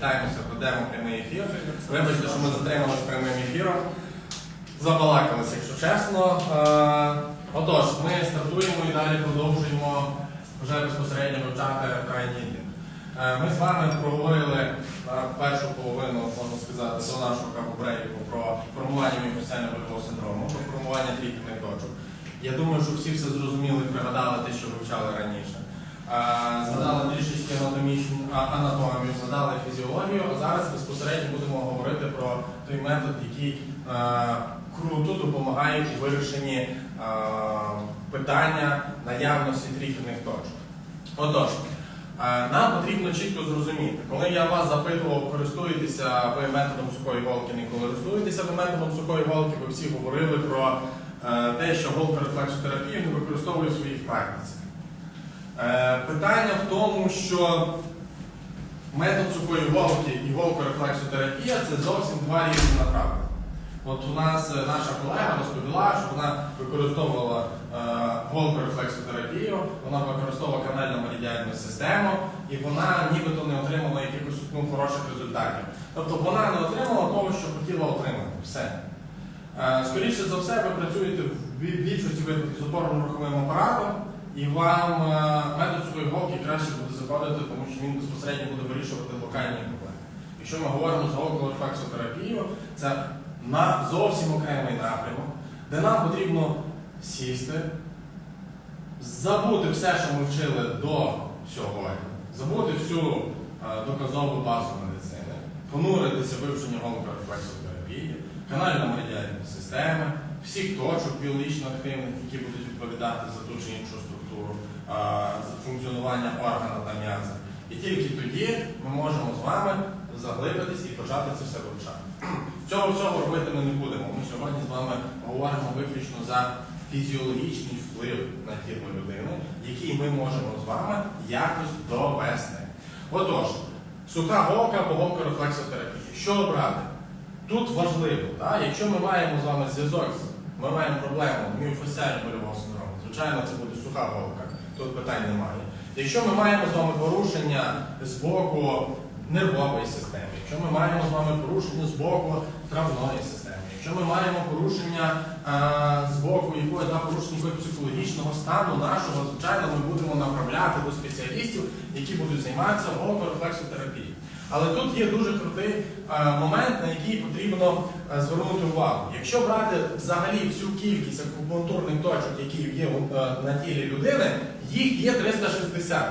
привітаємося, ведемо прямий ефір. Вибачте, що ми затрималися прямим ефіром. Забалакалися, якщо чесно. Е, Отож, ми стартуємо і далі продовжуємо вже безпосередньо вивчати крайній. Е, Ми з вами проговорили е, першу половину, можна сказати, до нашого капобрейку про формування міфосельного больового синдрому, про формування трійківних точок. Я думаю, що всі все зрозуміли, і пригадали те, що вивчали раніше. Е, Згадали трішечки анатомічну анатомію, згадали фізіологію, а зараз безпосередньо будемо говорити про той метод, який е, круто допомагає у вирішенні е, питання наявності тріхідних точок. Отож, нам потрібно чітко зрозуміти, коли я вас запитував, користуєтеся ви методом сухої голки, не користуєтеся ви методом сухої голки, ви всі говорили про те, що голка рефлексотерапію не використовує в своїй практиці. Е, Питання в тому, що метод сухої голки і голкорефлексотерапія це зовсім два різні направлення. От у нас е, наша колега розповіла, що вона використовувала е, голкорефлексотерапію, вона використовувала канальну меридіальну систему, і вона нібито не отримала якихось ну, хороших результатів. Тобто вона не отримала того, що хотіла отримати. Все. Скоріше за все, ви працюєте в більшості випадків з опорно-руховим апаратом, і вам е, метод сухої голки краще буде заходити, тому що він безпосередньо буде вирішувати локальні проблеми. Якщо ми говоримо за голкорефлексотерапію, це на зовсім окремий напрямок, де нам потрібно сісти, забути все, що ми вчили до сьогодні, забути всю е, доказову базу медицини, понуритися вивчення голкорефлексотерапії, канально-меридіальні системи, всіх точок біологічно активних, які будуть відповідати за ту чи іншу структуру, за функціонування органа та м'яза. І тільки тоді ми можемо з вами заглибитись і почати це все вивчати. Цього всього робити ми не будемо. Ми сьогодні з вами говоримо виключно за фізіологічний вплив на тіло людини, який ми можемо з вами якось довести. Отож, суха голка або голка рефлексотерапії. Що обрати? Тут важливо, так? якщо ми маємо з вами зв'язок, ми маємо проблему міофасціального больового синдрому, звичайно, це буде суха голка, тут питань немає. Якщо ми маємо з вами порушення з боку нервової системи, якщо ми маємо з вами порушення з боку травної системи, якщо ми маємо порушення е, з боку якогось порушення психологічного стану нашого, звичайно, ми будемо направляти до спеціалістів, які будуть займатися голкорефлексотерапією. Але тут є дуже крутий е, момент, на який потрібно е, звернути увагу. Якщо брати взагалі всю кількість акупунктурних точок, які є е, на тілі людини, їх є 360.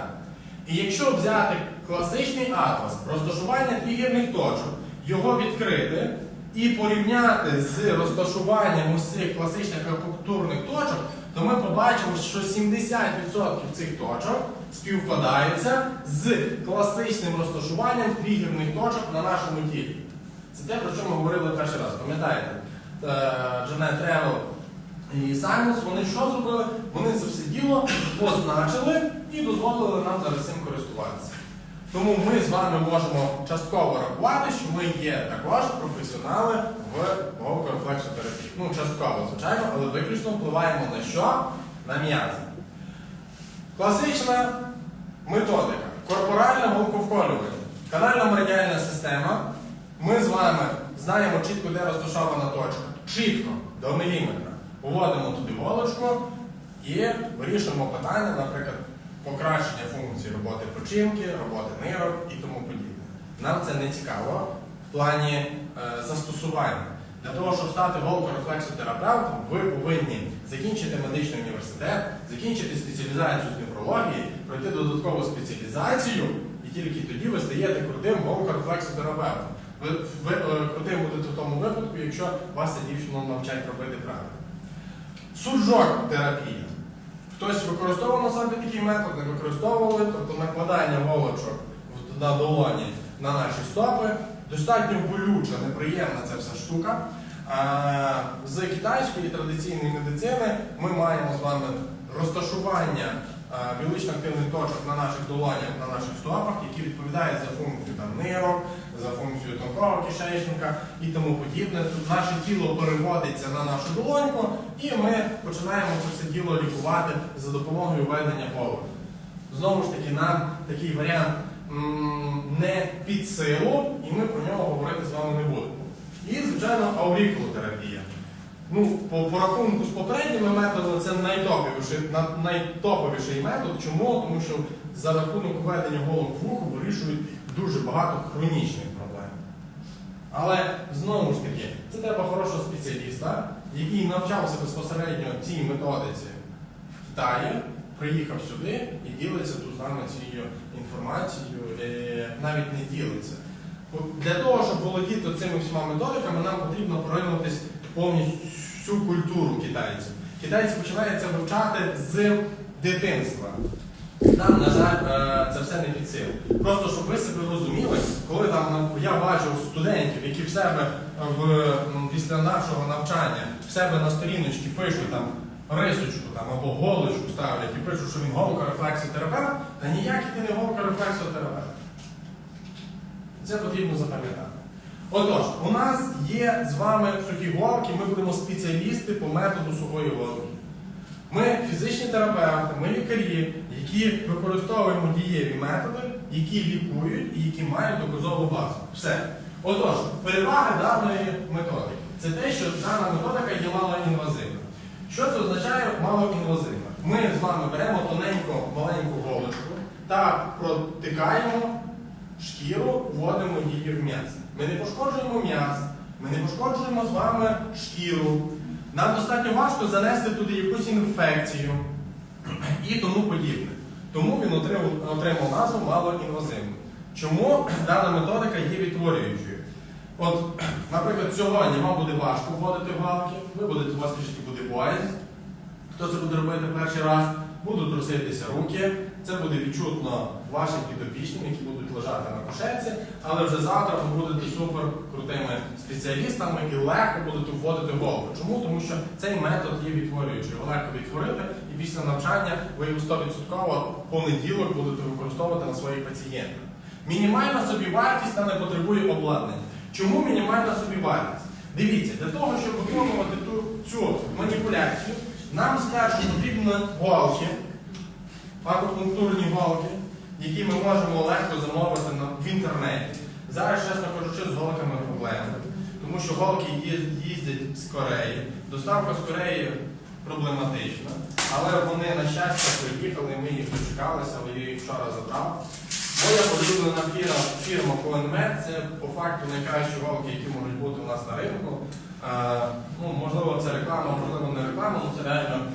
І якщо взяти класичний атлас розташування тригерних точок, його відкрити і порівняти з розташуванням цих класичних акупунктурних точок, то ми побачимо, що 70% цих точок співпадаються з класичним розташуванням тригерних точок на нашому тілі. Це те, про що ми говорили перший раз. Пам'ятаєте, е, Джанет Тревел і Саймонс, вони що зробили? Вони це все діло позначили і дозволили нам зараз цим користуватися. Тому ми з вами можемо частково рахувати, що ми є також професіонали в голкорефлексотерапії. Ну, частково, звичайно, але виключно впливаємо на що? На м'язи. Класична методика. Корпоральне голковколювання. Канальна меридіальна система. Ми з вами знаємо чітко, де розташована точка. Чітко, до міліметра. Уводимо туди голочку і вирішуємо питання, наприклад, покращення функції роботи печінки, роботи нирок і тому подібне. Нам це не цікаво в плані е, застосування. Для того, щоб стати голкорефлексотерапевтом, ви повинні закінчити медичний університет, закінчити спеціалізацію з неврології, пройти додаткову спеціалізацію, і тільки тоді ви стаєте крутим голкорефлексотерапевтом. Ви, ви е, крутим будете в тому випадку, якщо вас ця дівчина навчать робити правильно. Суджок терапія. Хтось використовував саме такий метод, не використовували, тобто накладання голочок в- на долоні на наші стопи. Достатньо болюча, неприємна ця вся штука. З китайської традиційної медицини ми маємо з вами розташування біологічно активних точок на наших долонях, на наших стопах, які відповідають за функцію там, нирок, за функцію тонкого кишечника і тому подібне. Тут наше тіло переводиться на нашу долоньку, і ми починаємо це все діло лікувати за допомогою ведення голови. Знову ж таки, нам такий варіант не під силу, і ми про нього говорити з вами не будемо. І, звичайно, аурікулотерапія. Ну, по, по рахунку з попередніми методами це найтоповіший, на- найтоповіший метод. Чому? Тому що за рахунок введення голок в ухо вирішують дуже багато хронічних проблем. Але знову ж таки, це треба хорошого спеціаліста, який навчався безпосередньо цій методиці в Китаї, приїхав сюди і ділиться тут з нами цією інформацією, е, навіть не ділиться. Для того, щоб володіти цими всіма методиками, нам потрібно поринутися повністю всю культуру китайців. Китайці починають вивчати з дитинства. Нам, на жаль, е, це все не під силу. Просто щоб ви себе розуміли, коли там я бачив студентів, які в себе в, після нашого навчання в себе на сторіночці пишуть там рисочку там, або голочку ставлять і пишуть, що він голкорефлексотерапевт, та ніякий ти не голкорефлексотерапевт. Це потрібно запам'ятати. Отож, у нас є з вами сухі голки, ми будемо спеціалісти по методу сухої голки. Ми фізичні терапевти, ми лікарі, які використовуємо дієві методи, які лікують і які мають доказову базу. Все. Отож, переваги даної методики. Це те, що дана методика є малоінвазивна. Що це означає малоінвазивна? Ми з вами беремо тоненьку маленьку голочку та протикаємо шкіру, вводимо її в м'ясо. Ми не пошкоджуємо м'ясо, ми не пошкоджуємо з вами шкіру. Нам достатньо важко занести туди якусь інфекцію і тому подібне. Тому він отримав назву малоінвазивний. Чому дана методика є відтворюючою? От, наприклад, сьогодні вам буде важко вводити галки, ви будете, у вас трішки буде боязнь. Хто це буде робити перший раз, будуть труситися руки, це буде відчутно вашим підопічним, які будуть лежати на кушетці, але вже завтра ви будете супер крутими спеціалістами і легко будете вводити голку. Чому? Тому що цей метод є відтворюючий, його легко відтворити, і після навчання ви його 100% понеділок будете використовувати на своїх пацієнтах. Мінімальна собівартість та не потребує обладнання. Чому мінімальна собівартість? Дивіться, для того, щоб виконувати ту, цю маніпуляцію, нам спершу потрібні голки, акупунктурні голки, які ми можемо легко замовити в інтернеті. Зараз, чесно кажучи, з голками проблеми, тому що голки їздять з Кореї. Доставка з Кореї проблематична, але вони, на щастя, приїхали, ми їх дочекалися, але я їх вчора забрав. Моя улюблена фірма, фірма Коенмет це по факту найкращі голки, які можуть бути у нас на ринку. Е, ну, можливо, це реклама, можливо, не реклама, але це реально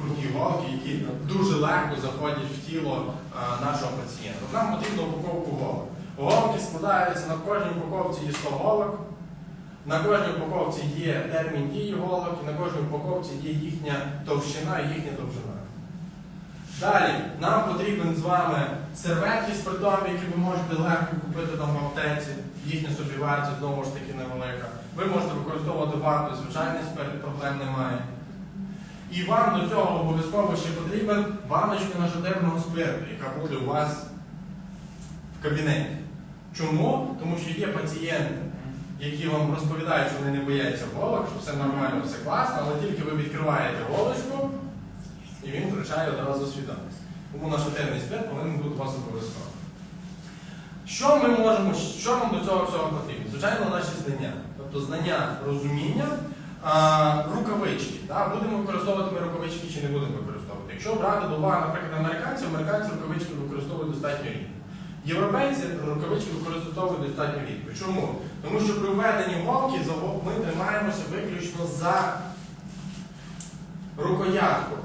круті голки, які дуже легко заходять в тіло е, нашого пацієнта. Нам потрібна упаковку голок. Голки складаються на кожній упаковці є 100 голок. На кожній упаковці є термін дії голок, і на кожній упаковці є їхня товщина і їхня довжина. Далі нам потрібен з вами серветки спиртові, які ви можете легко купити там в аптеці. Їхня собівартість знову ж таки невелика. Ви можете використовувати варту, звичайний спирт, проблем немає. І вам до цього обов'язково ще потрібен баночка нашатирного спирту, яка буде у вас в кабінеті. Чому? Тому що є пацієнти, які вам розповідають, що вони не бояться голок, що все нормально, все класно, але тільки ви відкриваєте голочку, і він втрачає одразу свідомість. Тому наш спирт повинен бути у вас обов'язково. Що ми можемо, що нам до цього всього потрібно? Звичайно, наші знання. Тобто знання розуміння, рукавички. Да? Будемо використовувати ми рукавички чи не будемо використовувати. Якщо брати до уваги, наприклад, американців, американці рукавички використовують достатньо рідко. Європейці рукавички використовують достатньо рідко. Чому? Тому що при введенні голки ми тримаємося виключно за рукоятку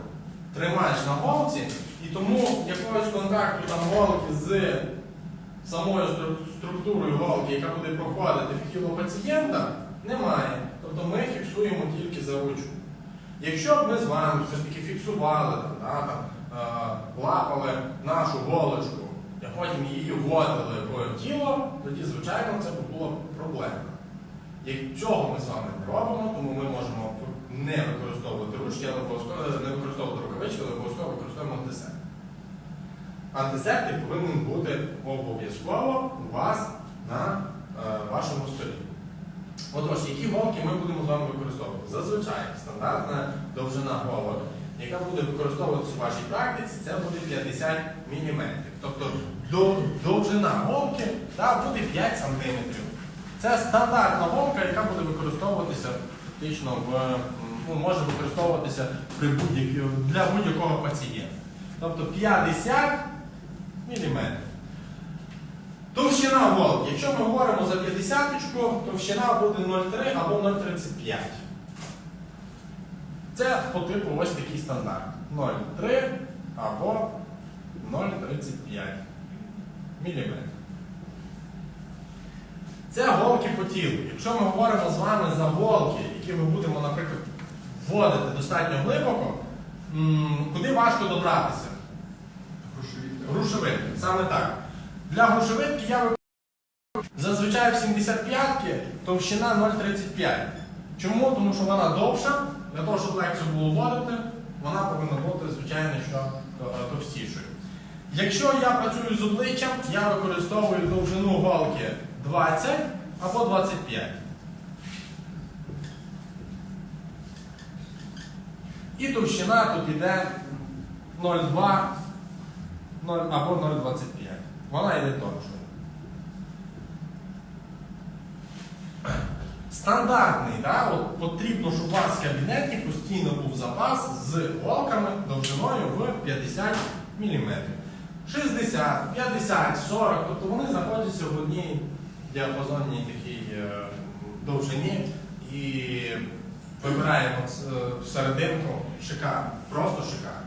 тримаєш на голці, і тому якогось контакту там голки з самою структурою голки, яка буде проходити в тіло пацієнта, немає. Тобто ми фіксуємо тільки за ручку. Якщо б ми з вами все ж таки фіксували, да, там, е, лапали нашу голочку, а потім її вводили в тіло, тоді, звичайно, це б було проблемно. Як цього ми з вами не робимо, тому ми можемо не використовувати ручки, але не використовувати рукавички, але обов'язково використовуємо антисептик. Антисептик повинен бути обов'язково у вас на е, вашому столі. Отож, які голки ми будемо з вами використовувати? Зазвичай стандартна довжина голок, яка буде використовуватися у вашій практиці, це буде 50 мм. Тобто довжина голки да, буде 5 см. Це стандартна голка, яка буде використовуватися фактично в, ну, може використовуватися при будь для будь-якого пацієнта. Тобто 50 мм. Товщина голки. Якщо ми говоримо за 50 товщина буде 0,3 або 0,35. Це по типу ось такий стандарт. 0,3 або 0,35 мм. Це голки по тілу. Якщо ми говоримо з вами за голки, які ми будемо, наприклад, вводити достатньо глибоко, куди важко добратися? Грушевидки. Саме так. Для грушевидки я використовую зазвичай в 75-ки товщина 0,35. Чому? Тому що вона довша, для того, щоб легше було вводити, вона повинна бути, звичайно, що е, товстішою. Якщо я працюю з обличчям, я використовую довжину голки 20 або 25. І товщина тут йде 0,2 або 0,25. Вона йде тоншою. Стандартний, да? От потрібно, щоб у вас в кабінеті постійно був запас з голками довжиною в 50 мм. 60, 50, 40, тобто вони знаходяться в одній діапазонній такій е, довжині і вибираємо е, серединку шикарно, просто шикарно.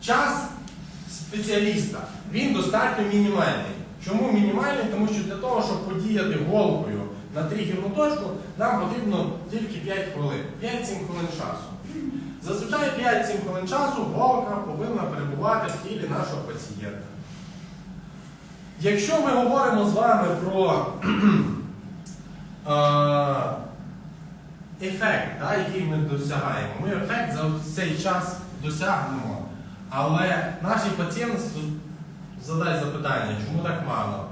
Час спеціаліста він достатньо мінімальний. Чому мінімальний? Тому що для того, щоб подіяти голкою на тригерну точку, нам потрібно тільки 5 хвилин, 5-7 хвилин часу. Зазвичай 5-7 хвилин часу голка повинна перебувати в тілі нашого пацієнта. Якщо ми говоримо з вами про ефект, який ми досягаємо, ми ефект за цей час досягнемо, але наш пацієнт задасть запитання, чому так мало?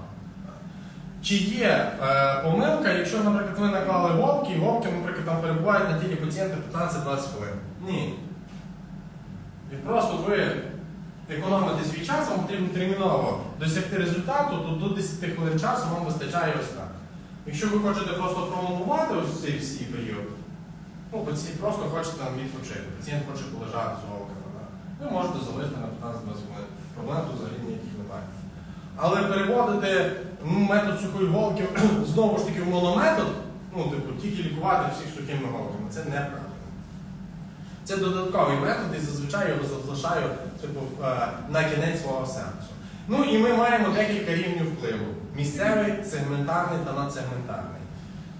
Чи є е, помилка, якщо, наприклад, ви наклали голки, і голки, наприклад, там перебувають на тілі пацієнта 15-20 хвилин? Ні. І просто ви економите свій час, вам потрібно терміново досягти результату, то до 10 хвилин часу вам вистачає ось так. Якщо ви хочете просто пролонгувати ось цей всі період, ну, просто хоче там відпочити, пацієнт хоче полежати з голками, да? Ви можете залишити на 15-20 хвилин. Проблем тут взагалі ніяких немає. Але переводити ну, метод сухої голки знову ж таки в монометод, ну, типу, тільки лікувати всіх сухими голками, це неправильно. Це додатковий метод і зазвичай його залишаю типу, е, на кінець свого сеансу. Ну і ми маємо декілька рівнів впливу: місцевий, сегментарний та надсегментарний.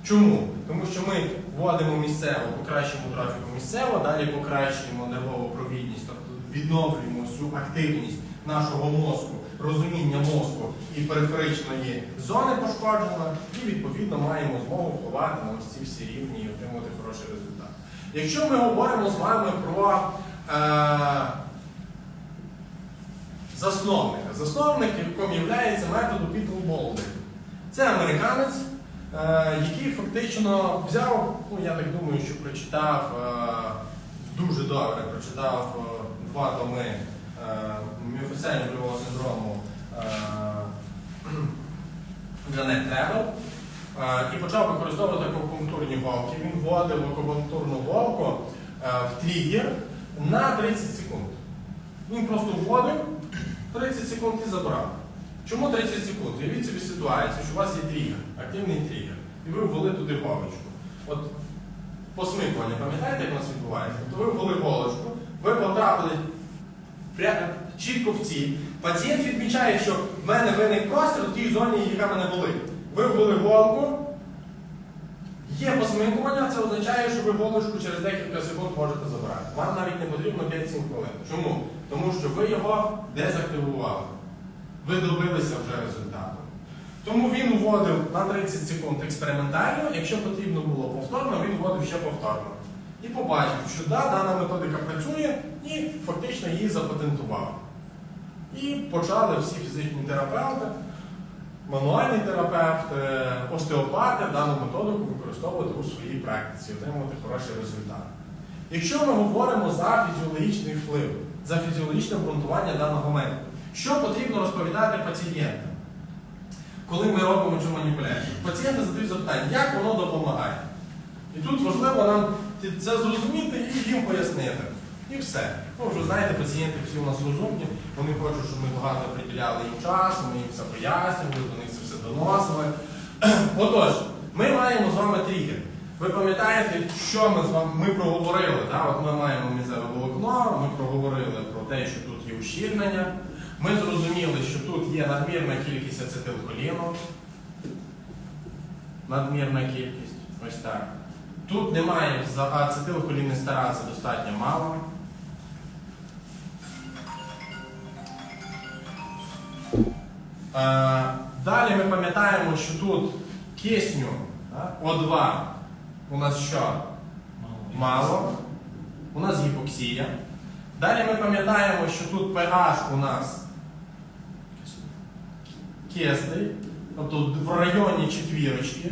Чому? Тому що ми вводимо місцево, покращуємо трафіку місцево, далі покращуємо нервову провідність, тобто відновлюємо всю активність нашого мозку, розуміння мозку і периферичної зони пошкоджена, і відповідно маємо змогу впливати на ці всі рівні і отримати хороший результат. Якщо ми говоримо з вами про е, засновника, засновник, яким є методу Пітлболди. Це американець, е, який фактично взяв, ну я так думаю, що прочитав е, дуже добре, прочитав е, два томи е, больового синдрому е, для них е, і почав використовувати акупунктурні голки. Він вводив акупунктурну голку в тригер на 30 секунд. Він просто вводив 30 секунд і забрав. Чому 30 секунд? Уявіть собі ситуацію, що у вас є тригер, активний тригер, і ви ввели туди голочку. От посмикування, пам'ятаєте, як у нас відбувається? Тобто ви ввели голочку, ви потрапили чітко в ціль. Пацієнт відмічає, що в мене виник простір в тій зоні, яка мене болить. Ви ввели голку, є посмикування, це означає, що ви голочку через декілька секунд можете забрати. Вам навіть не потрібно 5-7 хвилин. Чому? Тому що ви його дезактивували. Ви добилися вже результату. Тому він вводив на 30 секунд експериментально, якщо потрібно було повторно, він вводив ще повторно. І побачив, що да, дана методика працює, і фактично її запатентував. І почали всі фізичні терапевти, мануальний терапевт, е, остеопати дану методику використовувати у своїй практиці, отримувати хороший результат. Якщо ми говоримо за фізіологічний вплив, за фізіологічне обґрунтування даного методу. Що потрібно розповідати пацієнтам, коли ми робимо цю маніпуляцію? Пацієнти задають запитання, як воно допомагає. І тут важливо нам це зрозуміти і їм пояснити. І все. Ну, вже знаєте, пацієнти всі у нас розумні, вони хочуть, щоб ми багато приділяли їм часу, ми їм все пояснювали, до них це все доносили. Отож, ми маємо з вами тригер. Ви пам'ятаєте, що ми з вами ми проговорили? Да? От ми маємо мізеве волокно, ми проговорили про те, що тут є ущільнення. Ми зрозуміли, що тут є надмірна кількість ацетилхоліну. Надмірна кількість. Ось так. Тут немає за ацетилхолінестерази достатньо мало. Е, Далі ми пам'ятаємо, що тут кисню О2 у нас що? Мало. У нас гіпоксія. Далі ми пам'ятаємо, що тут pH у нас кислий, тобто в районі четвірочки.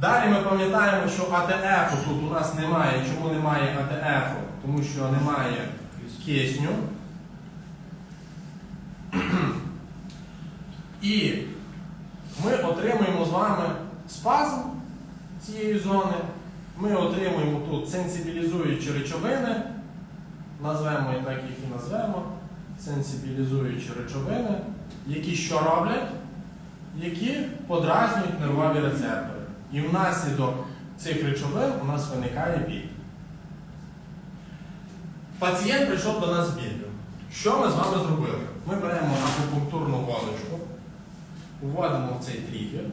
Далі ми пам'ятаємо, що АТФ тут у нас немає. Чому немає АТФ? Тому що немає кисню. І ми отримуємо з вами спазм цієї зони. Ми отримуємо тут сенсибілізуючі речовини. Назвемо і так їх і назвемо. Сенсибілізуючі речовини, які що роблять? Які подразнюють нервові рецептори. І внаслідок цих речовин у нас виникає біль. Пацієнт прийшов до нас з біллю. Що ми з вами зробили? Ми беремо акупунктурну голочку, вводимо в цей тригер,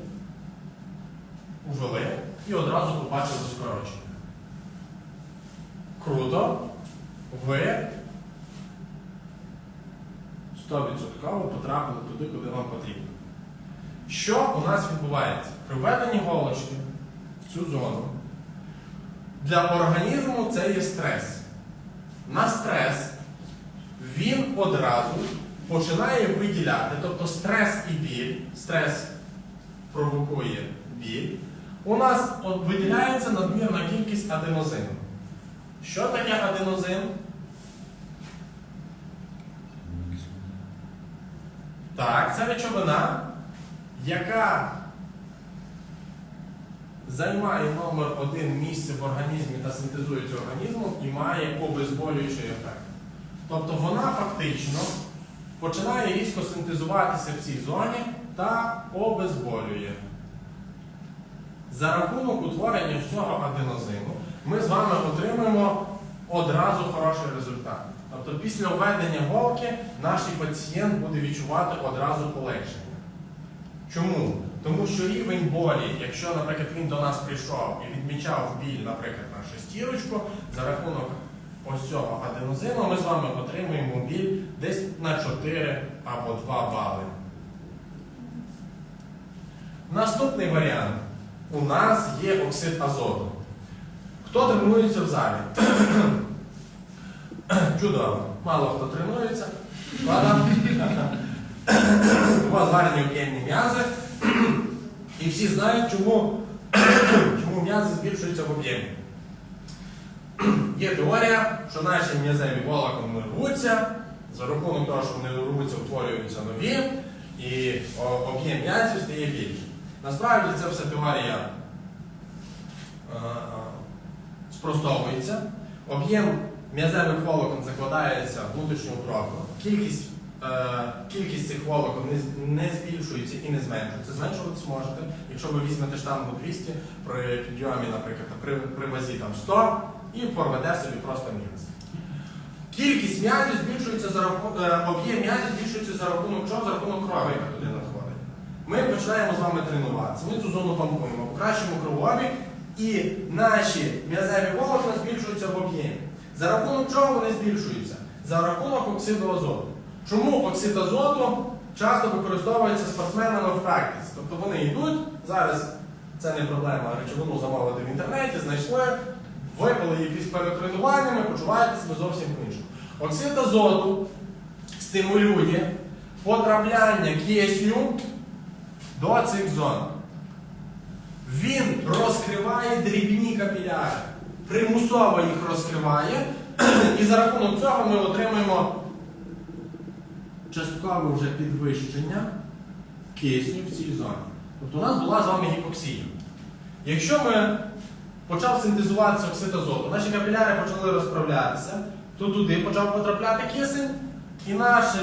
увели і одразу побачили скорочення. Круто. Ви 100% потрапили туди, куди вам потрібно. Що у нас відбувається? При введенні голочки в цю зону для організму це є стрес. На стрес він одразу починає виділяти, тобто стрес і біль, стрес провокує біль, у нас виділяється надмірна кількість аденозину. Що таке аденозин? Так, це речовина, яка займає номер один місце в організмі та синтезується організмом і має обезболюючий ефект. Тобто вона фактично починає різко синтезуватися в цій зоні та обезболює. За рахунок утворення всього аденозину ми з вами отримуємо одразу хороший результат. Тобто після введення голки наш пацієнт буде відчувати одразу полегшення. Чому? Тому що рівень болі, якщо, наприклад, він до нас прийшов і відмічав біль, наприклад, на шестірочку, за рахунок ось цього аденозину ми з вами отримуємо біль десь на 4 або 2 бали. Наступний варіант. У нас є оксид азоту. Хто тренується в залі? Чудово. Мало хто тренується. У вас гарні об'ємні м'язи. І всі знають, чому, чому м'язи збільшуються в об'ємі. Є теорія, що наші м'язеві волокна рвуться, за рахунок того, що вони рвуться, утворюються нові, і об'єм м'язів стає більше. Насправді це все теорія е, спростовується. Об'єм м'язевих волокон закладається внутрішньоутробно. Кількість, е, кількість цих волокон не, не збільшується і не зменшується. Зменшуватись можете, якщо ви візьмете штангу 200 при підйомі, наприклад, при, при вазі там 100 і порвете собі просто м'яз. Кількість м'язів збільшується за рахунок, об'єм м'язів збільшується за рахунок чого? За рахунок крові, яка туди надходить. Ми починаємо з вами тренуватися. Ми цю зону помпуємо, покращимо кровообіг, і наші м'язеві волокна збільшуються в об'ємі. За рахунок чого вони збільшуються? За рахунок оксиду азоту. Чому оксид азоту часто використовується спортсменами в практиці? Тобто вони йдуть, зараз це не проблема, речовину замовити в інтернеті, знайшли, випили її перед тренуваннями, почуваєте себе зовсім по-іншому. Оксид азоту стимулює потрапляння кисню до цих зон. Він розкриває дрібні капіляри, примусово їх розкриває, І за рахунок цього ми отримуємо часткове вже підвищення кисню в цій зоні. Тобто у нас була з вами гіпоксія. Якщо ми почав синтезуватися оксид азоту, наші капіляри почали розправлятися, то туди почав потрапляти кисень, і наша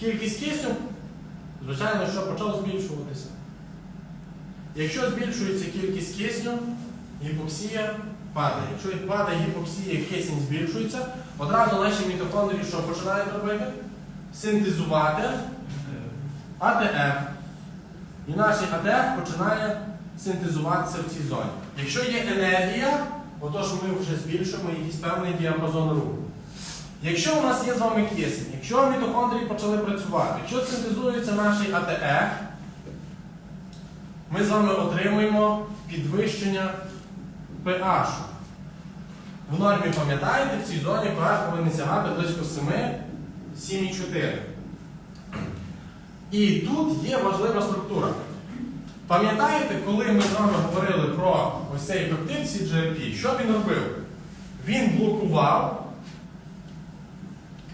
кількість кисню, звичайно, що почала збільшуватися. Якщо збільшується кількість кисню, гіпоксія падає. Якщо падає гіпоксія, кисень збільшується, одразу наші мітохондрії що починають робити? Синтезувати АТФ. І наш АТФ починає синтезуватися в цій зоні. Якщо є енергія, отож ми вже збільшуємо якийсь певний діапазон руху. Якщо у нас є з вами кисень, якщо мітохондрії почали працювати, якщо синтезується наш АТФ, ми з вами отримуємо підвищення pH. В нормі, пам'ятаєте, в цій зоні pH повинен сягати близько 7, 7,4. І тут є важлива структура. Пам'ятаєте, коли ми з вами говорили про ось цей пептид CGRP, що він робив? Він блокував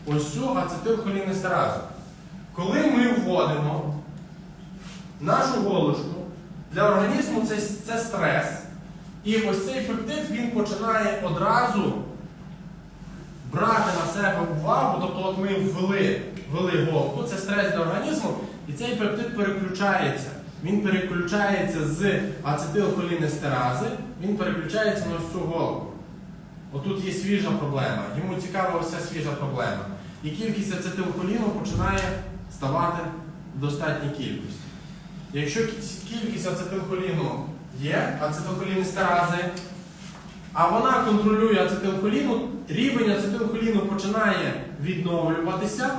ось цю ацетилхолінестеразу. Коли ми вводимо нашу голочку, для організму це, це стрес. І ось цей пептид він починає одразу брати на себе увагу, тобто от ми ввели, ввели голку, це стрес для організму, і цей пептид переключається. Він переключається з ацетилхолінестерази, він переключається на ось цю голку. Отут є свіжа проблема. Йому цікава ця свіжа проблема. І кількість ацетилхоліну починає ставати в достатній кількості. Якщо кількість ацетилхоліну є, ацетилхолінестерази, а вона контролює ацетилхоліну, рівень ацетилхоліну починає відновлюватися.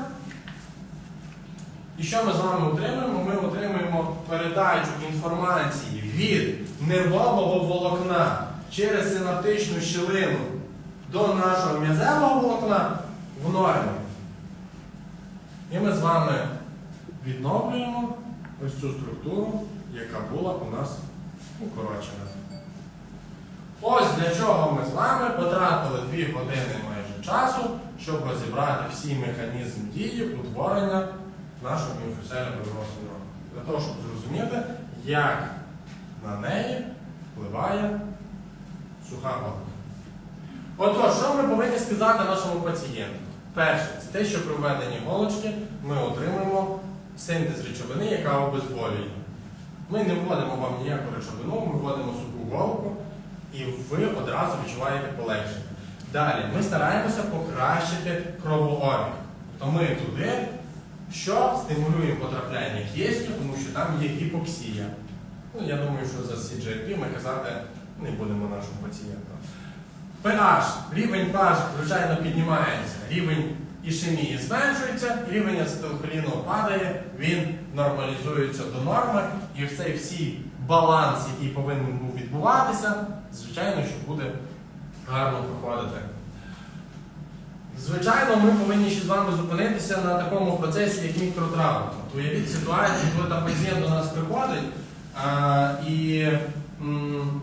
І що ми з вами отримуємо? Ми отримуємо передачу інформації від нервового волокна через синаптичну щілину до нашого м'язевого волокна в нормі. І ми з вами відновлюємо ось цю структуру, яка була у нас укорочена. Ось для чого ми з вами потратили 2 години майже часу, щоб розібрати всі механізм дії утворення нашого міфуселя синдрому. Для того, щоб зрозуміти, як на неї впливає суха голка. Отож, що ми повинні сказати нашому пацієнту? Перше, це те, що при введенні голочки ми отримуємо синтез речовини, яка обезболює. Ми не вводимо вам ніяку речовину, ми вводимо суху голку, і ви одразу відчуваєте полегшення. Далі ми стараємося покращити кровообіг. Тобто ми туди, що стимулює потрапляння кисню, тому що там є гіпоксія. Ну, я думаю, що за CGRP ми казати не будемо нашому пацієнту. pH, рівень pH, звичайно, піднімається, рівень ішемії зменшується, рівень ацетилхоліну падає, він нормалізується до норми, і в цей всі баланс, який повинен був відбуватися, звичайно, що буде гарно проходити. Звичайно, ми повинні ще з вами зупинитися на такому процесі, як мікротравма. От Уявіть ситуацію, коли там пацієнт до нас приходить а, і м,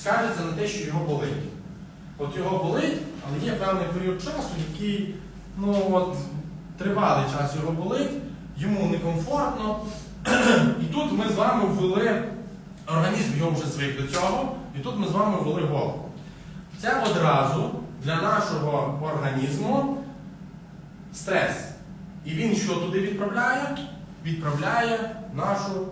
скаржиться на те, що його болить. От його болить, але є певний період часу, який ну, от, тривалий час його болить, йому некомфортно. І тут ми з вами ввели, організм його вже звик до цього, і тут ми з вами ввели голку. Це одразу для нашого організму стрес. І він що туди відправляє? Відправляє нашу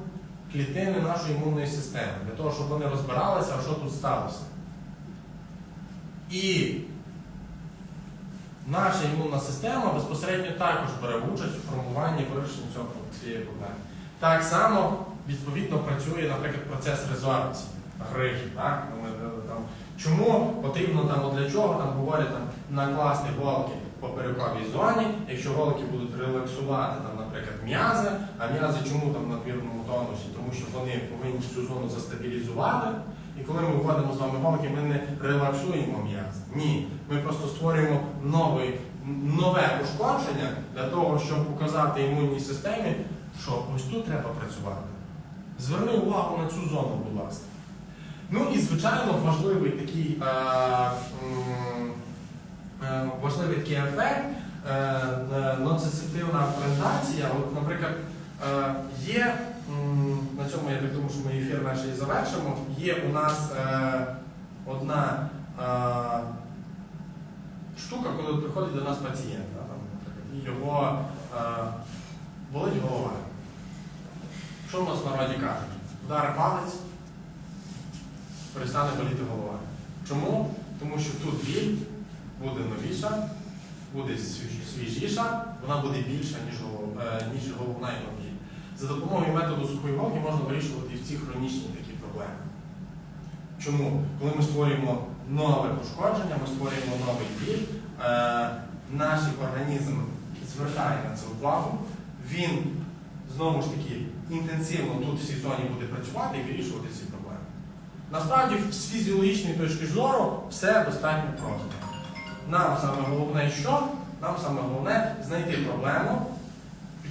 клітини нашої імунної системи, для того, щоб вони розбиралися, а що тут сталося. І наша імунна система безпосередньо також бере участь у формуванні вирішення цього цієї проблеми. Так само, відповідно, працює, наприклад, процес резорбції, грижі. Так? Ну, е, чому потрібно там, для чого там говорять там, накласти голки по перековій зоні, якщо голки будуть релаксувати, там, наприклад, м'язи, а м'язи чому там в надмірному тонусі? Тому що вони повинні цю зону застабілізувати. І коли ми вводимо з вами голки, ми не релаксуємо м'язи. Ні. Ми просто створюємо новий, нове ушкодження для того, щоб показати імунній системі, що ось тут треба працювати. Зверни увагу на цю зону, будь ласка. Ну і звичайно важливий такий, е, е, важливий такий ефект, е, е, ноцицептивна ферментація. От, наприклад, е, є, на цьому я так думаю, що ми ефір наш і завершимо. Є у нас е, одна е, штука, коли приходить до нас пацієнт, і його е, болить голова. Що в нас в народі кажуть? Удар палець, перестане боліти голова. Чому? Тому що тут біль буде новіша, буде свіжіша, вона буде більша, ніж, е, ніж головна його. За допомогою методу сухої голки можна вирішувати і ці хронічні такі проблеми. Чому? Коли ми створюємо нове пошкодження, ми створюємо новий біль, е, наш організм звертає на це увагу, він знову ж таки інтенсивно тут в цій зоні буде працювати і вирішувати ці проблеми. Насправді, з фізіологічної точки зору, все достатньо просто. Нам саме головне що? Нам саме головне знайти проблему,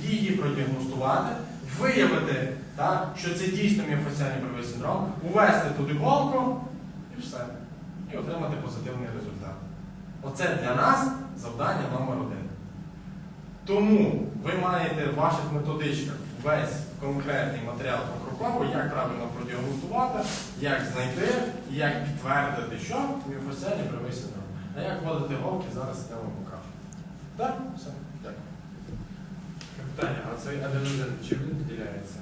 її продіагностувати, виявити, так, що це дійсно міофасціальний правий синдром, увести туди голку і все. І отримати позитивний результат. Оце для нас завдання номер один. Тому ви маєте в ваших методичках весь конкретний матеріал покроково, як правильно продіагностувати, як знайти, як підтвердити, що міофасціальний правий синдром. А як вводити голки, зараз я вам покажу. Так, все. Питання, а цей аденозин чим він виділяється?